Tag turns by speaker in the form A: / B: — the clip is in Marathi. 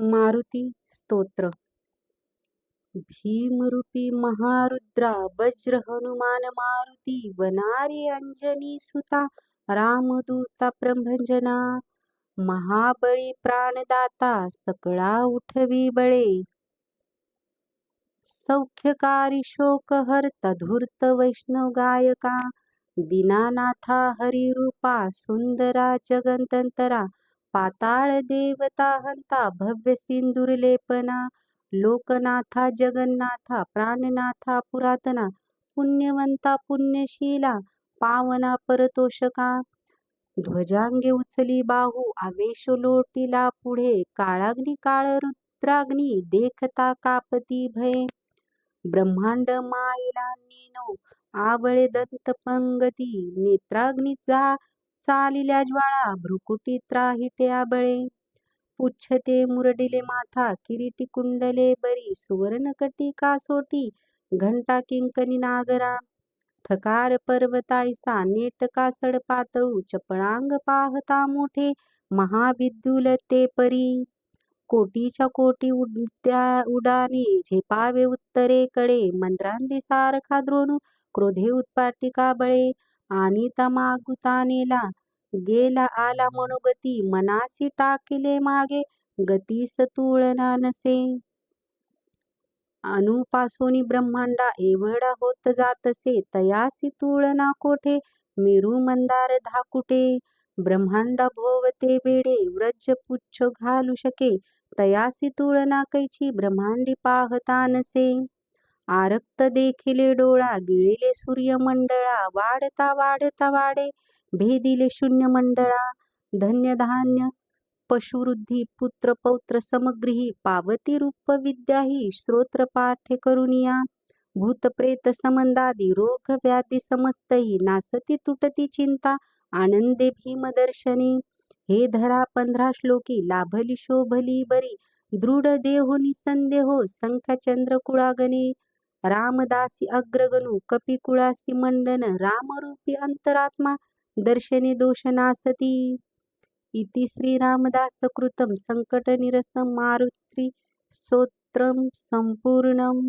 A: मारुती स्तोत्र. भीमरूपी महारुद्रा वज्र हनुमान मारुती वनारी अंजनी सुता रामदूता प्रभंजना महाबळी प्राणदाता सकळा उठवी बळे. सौख्यकारी शोकहर्ता धूर्त वैष्णव गायका दीनानाथा हरिरूपा सुंदरा जगंतंतरा पाताळ देवता हंता भव्य सिंदूरलेपना लोकनाथा जगन्नाथा प्राणनाथा पुरातना पुण्यवंता पुण्यशीला पावना परतोषका. ध्वजांगे उचली बाहू आवेश लोटीला पुढे काळाग्नी काळ रुद्राग्नी देखता कापती भये. ब्रह्मांड मायला नेनो आवळे दंत पंगती नेत्राग्नी जा चालिल्या ज्वाळा भ्रुकुटी त्राहिटे आबळे पुच्छते मुरडिले माथा किरीटी कुंडले बरी. सुवर्णकटी कासोटी घंटा किंकनी नागरा. थकार पर्वतायसा नेटका सड पातळू चपळांग पाहता मोठे महाविद्युल ते परी. कोटीच्या कोटी उड्या उडाने झेपावे उत्तरेकडे. मंत्रांदी सारखा द्रोणू क्रोधे उत्पाटिका बळे. आणि तमागुतानेला गेला आला मनोगती मनासी टाकिले मागे गतीस तुळना नसे. अनुपासोनी ब्रह्मांडा एवढा होत जातसे तयासी तुळना कोठे? मेरू मंदार धाकुटे. ब्रह्मांडा भोवते बेडे व्रज पुच्छ घालू शके तयासी तुळना कैची ब्रह्मांडी पाहता नसे. आरक्त देखिले डोळा गिळिले सूर्यमंडळा वाढता वाढता वाढे भेदिले शून्य मंडळा धन्य धान्य पशुवृद्धी पुत्र पौत्र समग्रही पावती रूप विद्याही श्रोत्र पाठ्य करुनिया भूतप्रेत समंदादी रोग व्याधी समस्तही नासती तुटती चिंता आनंदे भीमदर्शनी हे धरा पंधरा श्लोकी लाभली शोभली बरी दृढ देहो निसंदेहो संख्या चंद्र कुळागणी रामदासी अग्रगणु कपिकुळासी मंडन रामरूपी अंतरात्मा दर्शने दोषनासती. इति श्रीरामदासकृतं सङ्कटनिरसं मारुत्री स्तोत्रं सम्पूर्णम्